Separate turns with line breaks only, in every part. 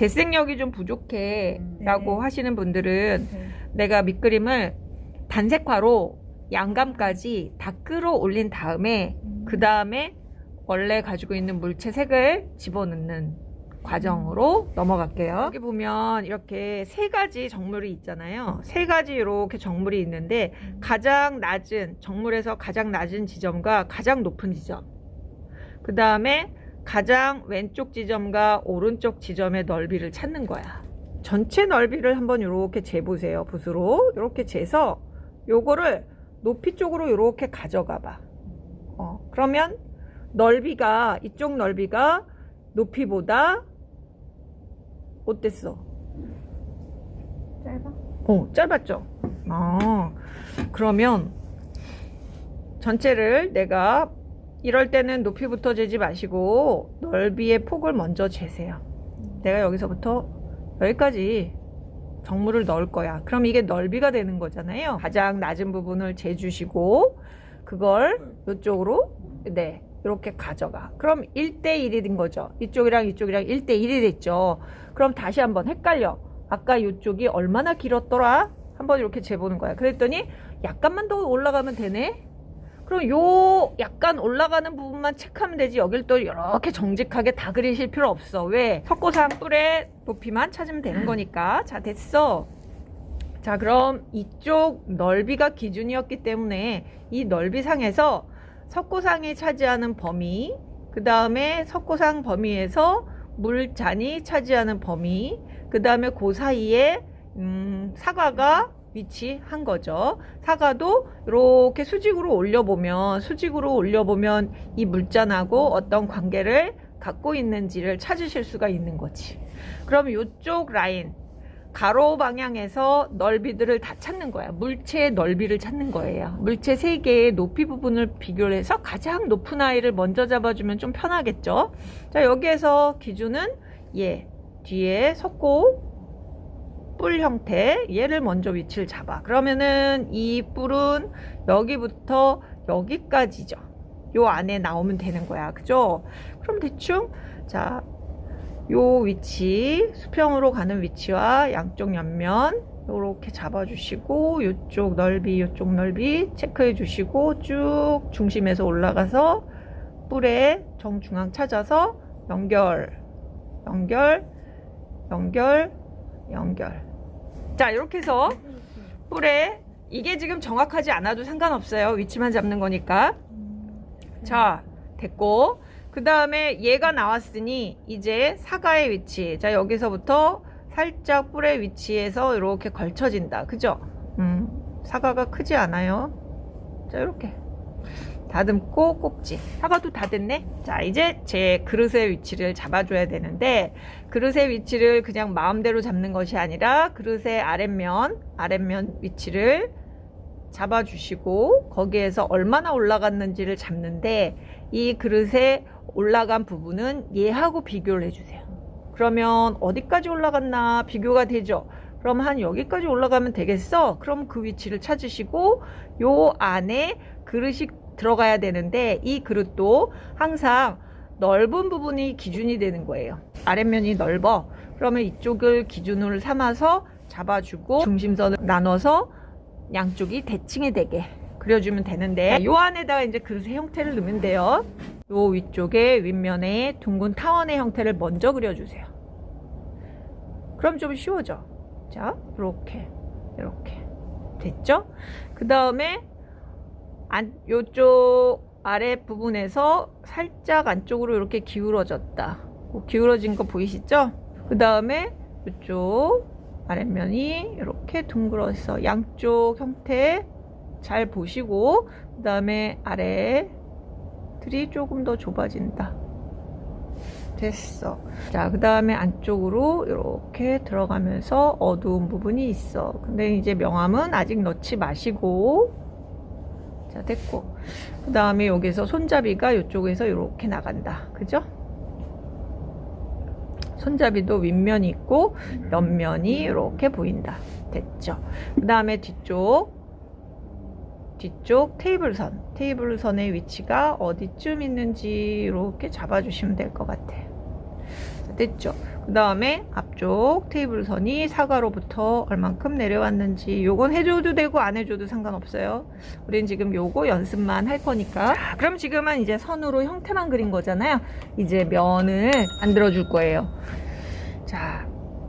대생력이 좀 부족해 라고
네.
하시는 분들은
네.
내가 밑그림을 단색화로 양감까지 다 끌어올린 다음에 그 다음에 원래 가지고 있는 물체 색을 집어넣는 과정으로 넘어갈게요. 여기 보면 이렇게 세 가지 정물이 있잖아요. 세 가지 이렇게 정물이 있는데 가장 낮은 정물에서 가장 낮은 지점과 가장 높은 지점. 그 다음에 가장 왼쪽 지점과 오른쪽 지점의 넓이를 찾는 거야. 전체 넓이를 한번 이렇게 재보세요. 붓으로 이렇게 재서 요거를 높이 쪽으로 이렇게 가져가 봐. 어, 그러면 넓이가 이쪽 넓이가 높이보다 어땠어?
짧아?
어, 짧았죠? 아, 그러면 전체를 내가 이럴 때는 높이부터 재지 마시고 넓이의 폭을 먼저 재세요. 내가 여기서부터 여기까지 정물을 넣을 거야. 그럼 이게 넓이가 되는 거잖아요. 가장 낮은 부분을 재주시고 그걸 이쪽으로 네 이렇게 가져가. 그럼 1대1이 된 거죠. 이쪽이랑 이쪽이랑 1대1이 됐죠. 그럼 다시 한번 헷갈려. 아까 이쪽이 얼마나 길었더라? 한번 이렇게 재보는 거야. 그랬더니 약간만 더 올라가면 되네. 그럼 요 약간 올라가는 부분만 체크하면 되지. 여길 또 이렇게 정직하게 다 그리실 필요 없어. 왜? 석고상 뿔의 높이만 찾으면 되는 거니까. 자, 됐어. 자, 그럼 이쪽 넓이가 기준이었기 때문에 이 넓이상에서 석고상이 차지하는 범위, 그 다음에 석고상 범위에서 물잔이 차지하는 범위, 그 다음에 그 사이에 음, 사과가 위치한 거죠. 사과도 이렇게 수직으로 올려보면 수직으로 올려보면 이 물잔하고 어떤 관계를 갖고 있는지를 찾으실 수가 있는 거지. 그럼 이쪽 라인 가로 방향에서 넓이들을 다 찾는 거야. 물체의 넓이를 찾는 거예요. 물체 세 개의 높이 부분을 비교를 해서 가장 높은 아이를 먼저 잡아주면 좀 편하겠죠. 자, 여기에서 기준은 얘 뒤에 석고 뿔 형태 얘를 먼저 위치를 잡아. 그러면은 이 뿔은 여기부터 여기까지죠. 요 안에 나오면 되는 거야. 그죠? 그럼 대충 자, 요 위치 수평으로 가는 위치와 양쪽 옆면 이렇게 잡아주시고 이쪽 넓이 이쪽 넓이 체크해 주시고 쭉 중심에서 올라가서 뿔의 정중앙 찾아서 연결 연결 연결 연결 자 이렇게 해서 뿔에 이게 지금 정확하지 않아도 상관없어요. 위치만 잡는 거니까. 자 됐고. 그 다음에 얘가 나왔으니 이제 사과의 위치. 자 여기서부터 살짝 뿔의 위치에서 이렇게 걸쳐진다. 그죠? 음 사과가 크지 않아요. 자 이렇게 다듬고 꼭지 사과도 다 됐네 자 이제 제 그릇의 위치를 잡아줘야 되는데 그릇의 위치를 그냥 마음대로 잡는 것이 아니라 그릇의 아랫면 아랫면 위치를 잡아주시고 거기에서 얼마나 올라갔는지를 잡는데 이 그릇에 올라간 부분은 얘하고 비교를 해주세요. 그러면 어디까지 올라갔나 비교가 되죠. 그럼 한 여기까지 올라가면 되겠어. 그럼 그 위치를 찾으시고 요 안에 그릇이 들어가야 되는데 이 그릇도 항상 넓은 부분이 기준이 되는 거예요. 아랫면이 넓어. 그러면 이쪽을 기준으로 삼아서 잡아주고 중심선을 나눠서 양쪽이 대칭이 되게 그려주면 되는데 요 안에다가 이제 그릇의 형태를 넣으면 돼요. 요 위쪽에 윗면에 둥근 타원의 형태를 먼저 그려주세요. 그럼 좀 쉬워져. 자, 이렇게 이렇게 됐죠? 그 다음에 안 요쪽 아래 부분에서 살짝 안쪽으로 이렇게 기울어졌다. 그 기울어진 거 보이시죠? 그 다음에 이쪽 아랫면이 이렇게 둥글어서 양쪽 형태 잘 보시고 그 다음에 아래들이 조금 더 좁아진다. 됐어. 자, 그 다음에 안쪽으로 이렇게 들어가면서 어두운 부분이 있어. 근데 이제 명암은 아직 넣지 마시고 자, 됐고. 그 다음에 여기서 손잡이가 이쪽에서 이렇게 나간다. 그죠? 손잡이도 윗면이 있고 옆면이 이렇게 보인다. 됐죠? 그 다음에 뒤쪽 뒤쪽 테이블선 테이블선의 위치가 어디쯤 있는지 이렇게 잡아주시면 될 것 같아요. 자, 됐죠? 그 다음에 앞쪽 테이블 선이 사과로부터 얼만큼 내려왔는지 요건 해줘도 되고 안 해줘도 상관없어요. 우린 지금 요거 연습만 할 거니까. 자, 그럼 지금은 이제 선으로 형태만 그린 거잖아요. 이제 면을 만들어 줄 거예요. 자,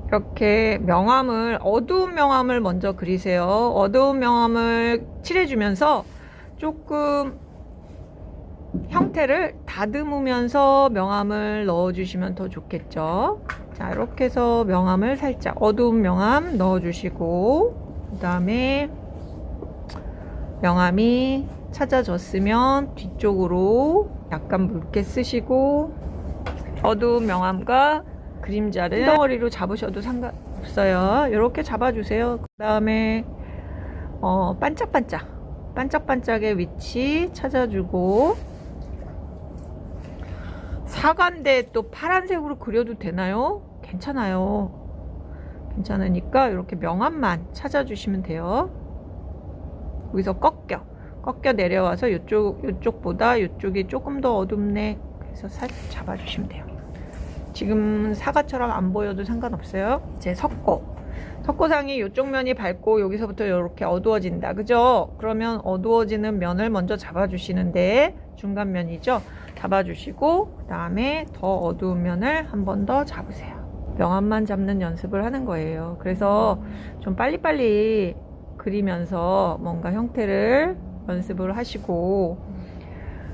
이렇게 명암을 어두운 명암을 먼저 그리세요. 어두운 명암을 칠해주면서 조금 형태를 다듬으면서 명암을 넣어주시면 더 좋겠죠. 자, 이렇게 해서 명암을 살짝 어두운 명암 넣어주시고 그 다음에 명암이 찾아졌으면 뒤쪽으로 약간 묽게 쓰시고 어두운 명암과 그림자를 덩어리로 잡으셔도 상관없어요. 이렇게 잡아주세요. 그 다음에 어, 반짝반짝 반짝반짝의 위치 찾아주고 사과인데 또 파란색으로 그려도 되나요? 괜찮아요. 괜찮으니까 이렇게 명암만 찾아주시면 돼요. 여기서 꺾여 꺾여 내려와서 이쪽 이쪽보다 이쪽이 조금 더 어둡네. 그래서 살짝 잡아주시면 돼요. 지금 사과처럼 안 보여도 상관없어요. 이제 석고. 석고상이 이쪽 면이 밝고 여기서부터 이렇게 어두워진다. 그죠? 그러면 어두워지는 면을 먼저 잡아주시는데 중간 면이죠. 잡아주시고 그 다음에 더 어두운 면을 한 번 더 잡으세요. 명암만 잡는 연습을 하는 거예요. 그래서 좀 빨리빨리 그리면서 뭔가 형태를 연습을 하시고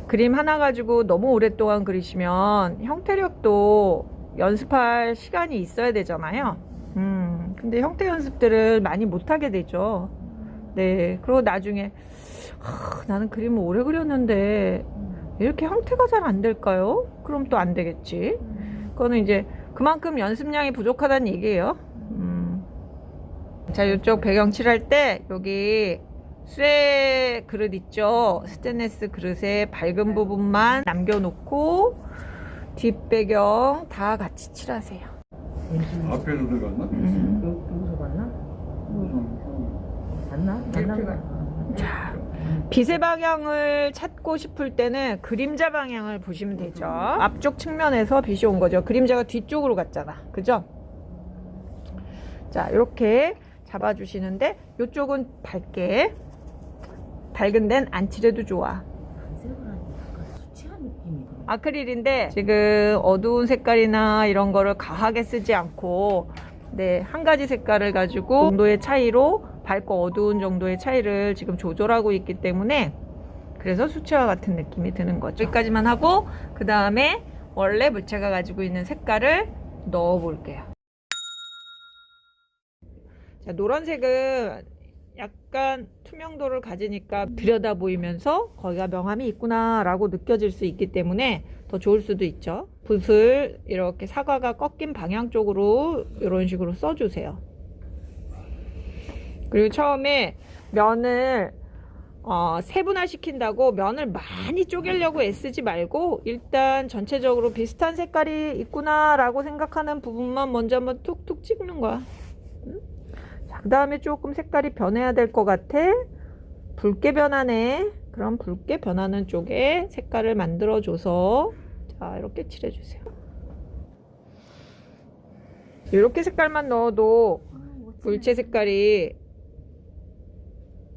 그림 하나 가지고 너무 오랫동안 그리시면 형태력도 연습할 시간이 있어야 되잖아요. 음, 근데 형태 연습들을 많이 못하게 되죠. 네. 그리고 나중에, 하, 나는 그림을 오래 그렸는데, 이렇게 형태가 잘 안 될까요? 그럼 또 안 되겠지. 그거는 이제 그만큼 연습량이 부족하다는 얘기예요. 음. 자, 이쪽 배경 칠할 때, 여기 쇠 그릇 있죠? 스테인레스 그릇에 밝은 부분만 남겨놓고, 뒷배경 다 같이 칠하세요.
앞에서 들어갔나?
음.
여- 여기서 봤나?
우선
봤나?
이렇게
봤나?
자, 빛의 방향을 찾고 싶을 때는 그림자 방향을 보시면 되죠. 앞쪽 측면에서 빛이 온 거죠. 그림자가 뒤쪽으로 갔잖아. 그죠? 자, 이렇게 잡아주시는데, 이쪽은 밝게, 밝은 데는 안 칠해도 좋아. 아크릴인데, 지금 어두운 색깔이나 이런 거를 과하게 쓰지 않고, 네, 한 가지 색깔을 가지고 정도의 차이로 밝고 어두운 정도의 차이를 지금 조절하고 있기 때문에 그래서 수채화 같은 느낌이 드는 거죠. 여기까지만 하고 그 다음에 원래 물체가 가지고 있는 색깔을 넣어 볼게요. 자, 노란색은 약간 투명도를 가지니까 들여다 보이면서 거기가 명암이 있구나 라고 느껴질 수 있기 때문에 더 좋을 수도 있죠. 붓을 이렇게 사과가 꺾인 방향 쪽으로 이런 식으로 써주세요. 그리고 처음에 면을 어, 세분화 시킨다고 면을 많이 쪼개려고 애쓰지 말고 일단 전체적으로 비슷한 색깔이 있구나 라고 생각하는 부분만 먼저 한번 툭툭 찍는 거야. 응? 자, 그 다음에 조금 색깔이 변해야 될 것 같아. 붉게 변하네. 그럼 붉게 변하는 쪽에 색깔을 만들어줘서 자 이렇게 칠해주세요. 이렇게 색깔만 넣어도 물체 색깔이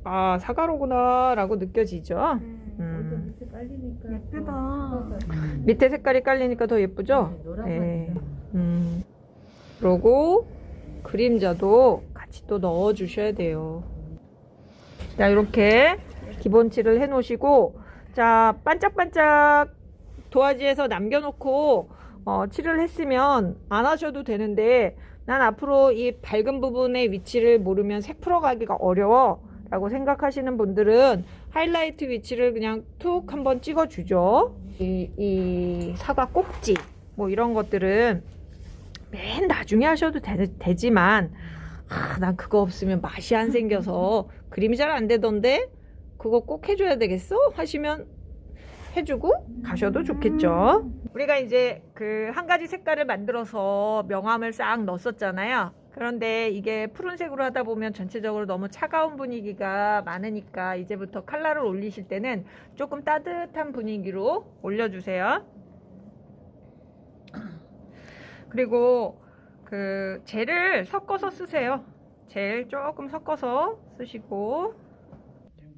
아 사과로구나 라고 느껴지죠 음.
예쁘다.
밑에 색깔이 깔리니까 더 예쁘죠 네. 음. 그러고 그림자도 같이 또 넣어 주셔야 돼요 자 이렇게 기본칠을 해 놓으시고 자 반짝반짝 도화지에서 남겨놓고 어, 칠을 했으면 안 하셔도 되는데 난 앞으로 이 밝은 부분의 위치를 모르면 색 풀어가기가 어려워 라고 생각하시는 분들은 하이라이트 위치를 그냥 툭 한번 찍어주죠 이, 이 사과 꼭지 뭐 이런 것들은 맨 나중에 하셔도 되, 지만 아, 난 그거 없으면 맛이 안 생겨서 그림이 잘 안 되던데 그거 꼭 해줘야 되겠어? 하시면 해주고 가셔도 좋겠죠. 우리가 이제 그 한 가지 색깔을 만들어서 명암을 싹 넣었었잖아요. 그런데 이게 푸른색으로 하다 보면 전체적으로 너무 차가운 분위기가 많으니까 이제부터 컬러를 올리실 때는 조금 따뜻한 분위기로 올려주세요. 그리고 그 젤을 섞어서 쓰세요. 젤 조금 섞어서 쓰시고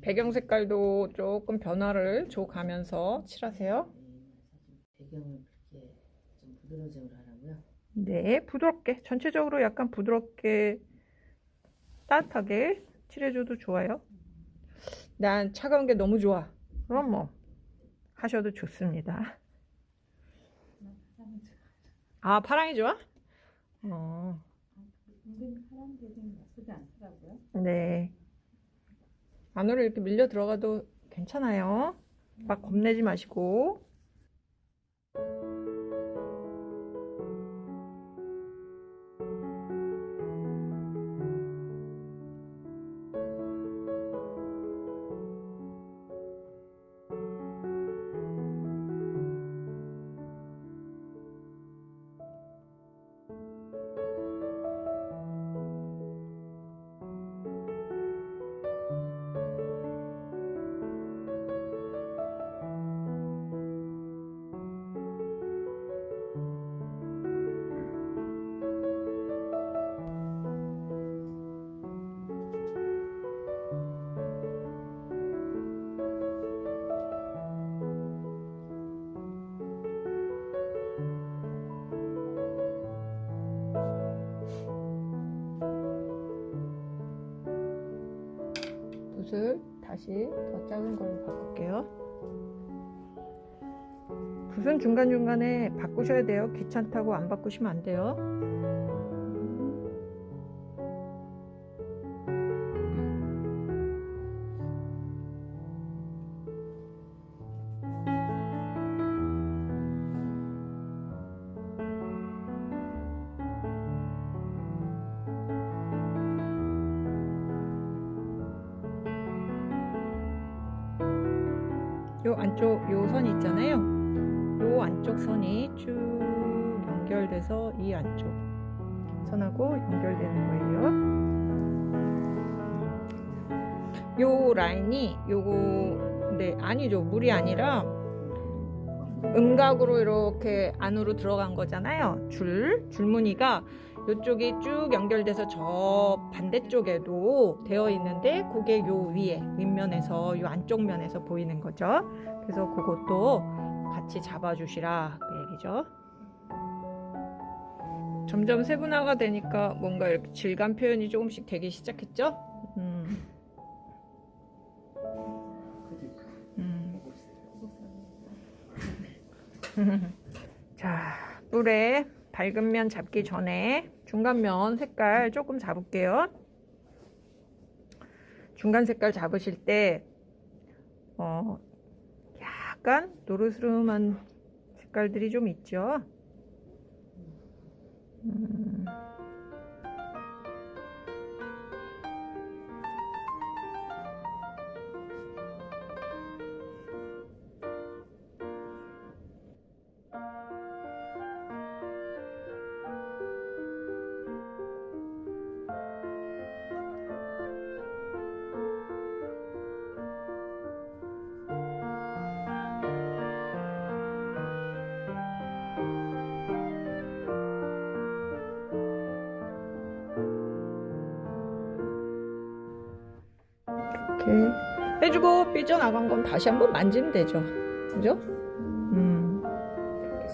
배경 색깔도 조금 변화를 줘 가면서 칠하세요.
배경을 그렇게 좀 부드러워지게 하라고요.
네, 부드럽게 전체적으로 약간 부드럽게 따뜻하게 칠해줘도 좋아요. 난 차가운 게 너무 좋아. 그럼 뭐 하셔도 좋습니다. 아 파랑이 좋아? 어. 네. 안으로 이렇게 밀려 들어가도 괜찮아요. 막 겁내지 마시고. 다시 더 작은 걸로 바꿀게요. 붓은 중간중간에 바꾸셔야 돼요. 귀찮다고 안 바꾸시면 안 돼요. 안쪽 요 선 있잖아요. 요 안쪽 선이 쭉 연결돼서 이 안쪽 선하고 연결되는 거예요. 요 라인이 요거 네 아니죠 물이 아니라 음각으로 이렇게 안으로 들어간 거잖아요. 줄 줄무늬가 이쪽이 쭉 연결돼서 저 반대쪽에도 되어 있는데 그게 요 위에 윗면에서 요 안쪽 면에서 보이는 거죠. 그래서 그것도 같이 잡아주시라 그 얘기죠. 점점 세분화가 되니까 뭔가 이렇게 질감 표현이 조금씩 되기 시작했죠. 음. 음. 자, 뿔에 밝은 면 잡기 전에 중간 면 색깔 조금 잡을게요. 중간 색깔 잡으실 때, 어, 약간 노르스름한 색깔들이 좀 있죠. 음. 이렇게 해주고 삐져나간 건 다시 한번 만지면 되죠. 그죠? 음,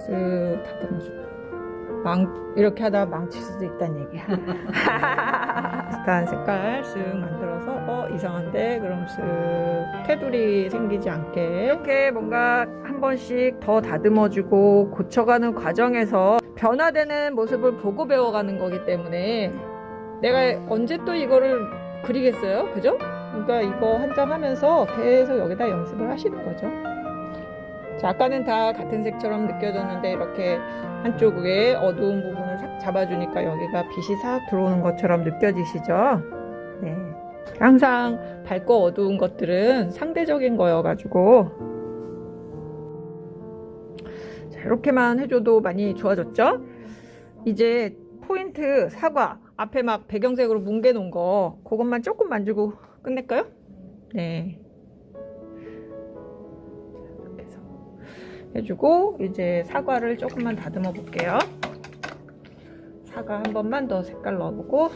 쓱 다듬어주고. 망, 이렇게 하다가 망칠 수도 있다는 얘기야. 비슷한 색깔 쓱 만들어서, 어, 이상한데? 그럼 쓱 테두리 생기지 않게. 이렇게 뭔가 한 번씩 더 다듬어주고 고쳐가는 과정에서 변화되는 모습을 보고 배워가는 거기 때문에 내가 언제 또 이거를 그리겠어요? 그죠? 그러니까 이거 한 장 하면서 계속 여기다 연습을 하시는 거죠. 자, 아까는 다 같은 색처럼 느껴졌는데 이렇게 한쪽에 어두운 부분을 싹 잡아주니까 여기가 빛이 싹 들어오는 것처럼 느껴지시죠? 네. 항상 밝고 어두운 것들은 상대적인 거여가지고 자, 이렇게만 해줘도 많이 좋아졌죠? 이제 포인트 사과 앞에 막 배경색으로 뭉개 놓은 거 그것만 조금 만지고 끝낼까요? 네. 이렇게 해서 해주고 이제 사과를 조금만 다듬어 볼게요. 사과 한 번만 더 색깔 넣어보고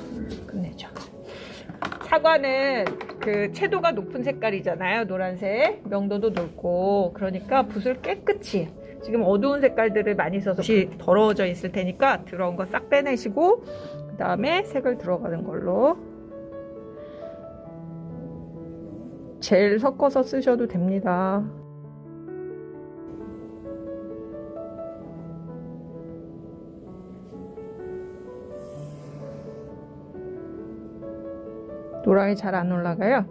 끝내죠. 사과는 그 채도가 높은 색깔이잖아요. 노란색. 명도도 높고. 그러니까 붓을 깨끗이. 지금 어두운 색깔들을 많이 써서 붓이 더러워져 있을 테니까 더러운 거 싹 빼내시고 그 다음에 색을 들어가는 걸로 젤 섞어서 쓰셔도 됩니다. 노랑이 잘 안 올라가요.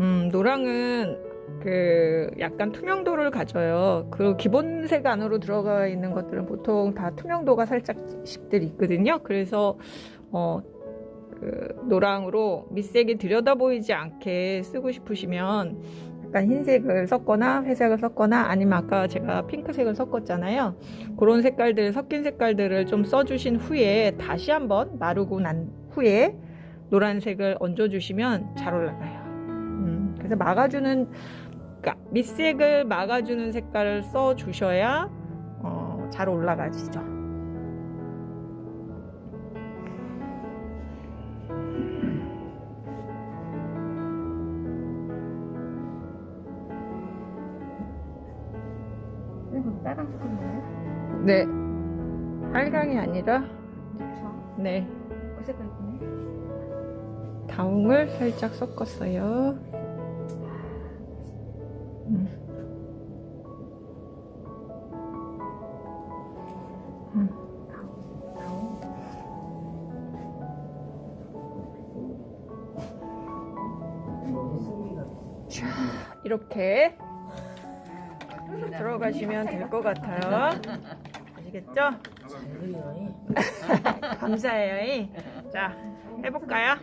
음, 노랑은 그 약간 투명도를 가져요. 그리고 기본색 안으로 들어가 있는 것들은 보통 다 투명도가 살짝씩들 있거든요. 그래서 어, 그 노랑으로 밑색이 들여다 보이지 않게 쓰고 싶으시면 약간 흰색을 섞거나 회색을 섞거나 아니면 아까 제가 핑크색을 섞었잖아요. 그런 색깔들 섞인 색깔들을 좀 써주신 후에 다시 한번 마르고 난 후에 노란색을 얹어주시면 잘 올라가요. 음, 그래서 막아주는, 그러니까 밑색을 막아주는 색깔을 써주셔야 어, 잘 올라가지죠.
빨간색 거예요?
네, 빨강이 아니라
그렇죠.
네
그 색깔 있네.
다웅을 살짝 섞었어요. 음. 음. 자, 이렇게 들어가시면 될 것 같아요. 아시겠죠? 감사해요. 자, 해볼까요?